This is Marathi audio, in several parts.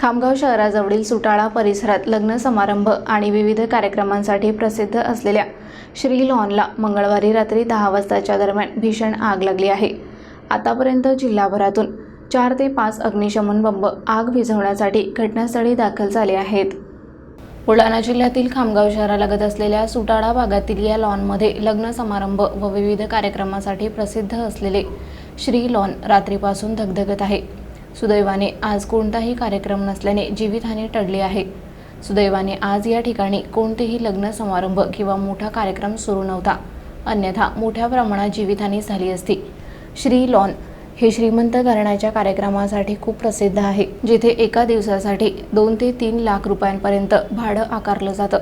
खामगाव शहराजवळील सुटाळा परिसरात लग्न समारंभ आणि विविध कार्यक्रमांसाठी प्रसिद्ध असलेल्या श्री लॉनला मंगळवारी रात्री दहा वाजताच्या दरम्यान भीषण आग लागली आहे. आतापर्यंत जिल्हाभरातून चार ते पाच अग्निशमन बंब आग विझवण्यासाठी घटनास्थळी दाखल झाले आहेत. बुलढाणा जिल्ह्यातील खामगाव शहरालगत असलेल्या सुटाळा भागातील या लॉनमध्ये लग्न समारंभ व विविध कार्यक्रमासाठी प्रसिद्ध असलेले श्री लॉन रात्रीपासून धगधगत आहे. सुदैवाने आज कोणताही कार्यक्रम नसल्याने जीवितहानी टळली आहे. सुदैवाने आज या ठिकाणी कोणतेही लग्न समारंभ किंवा मोठा कार्यक्रम सुरू नव्हता. अन्यथा मोठ्या प्रमाणात जीवितहानी झाली असती. श्री लॉन हे श्रीमंत घराण्याच्या कार्यक्रमासाठी खूप प्रसिद्ध आहे जिथे एका दिवसासाठी दोन ते तीन लाख रुपयांपर्यंत भाडं आकारलं जातं.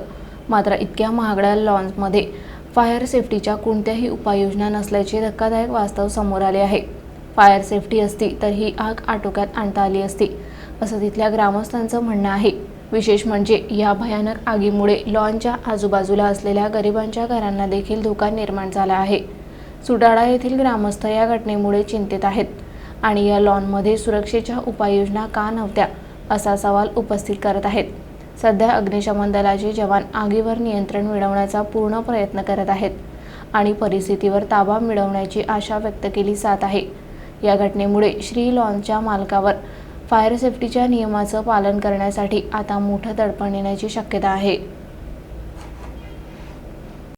मात्र इतक्या महागड्या लॉन्समध्ये फायर सेफ्टीच्या कोणत्याही उपाययोजना नसल्याचे धक्कादायक वास्तव समोर आले आहे. फायर सेफ्टी असती तर ही आग आटोक्यात आणता आली असती असं तिथल्या ग्रामस्थांचं म्हणणं आहे. विशेष म्हणजे या भयानक आगीमुळे लॉनच्या आजूबाजूला असलेल्या गरिबांच्या घरांना देखील धोका निर्माण झाला आहे. सुडाळा येथील ग्रामस्थ या घटनेमुळे चिंतित आहेत आणि या लॉनमध्ये सुरक्षेच्या उपाययोजना का नव्हत्या असा सवाल उपस्थित करत आहेत. सध्या अग्निशमन दलाचे जवान आगीवर नियंत्रण मिळवण्याचा पूर्ण प्रयत्न करत आहेत आणि परिस्थितीवर ताबा मिळवण्याची आशा व्यक्त केली जात आहे. या घटनेमुळे श्री लॉनच्या मालकावर फायर सेफ्टीच्या नियमाचं पालन करण्यासाठी आता मोठं दडपण येण्याची शक्यता आहे.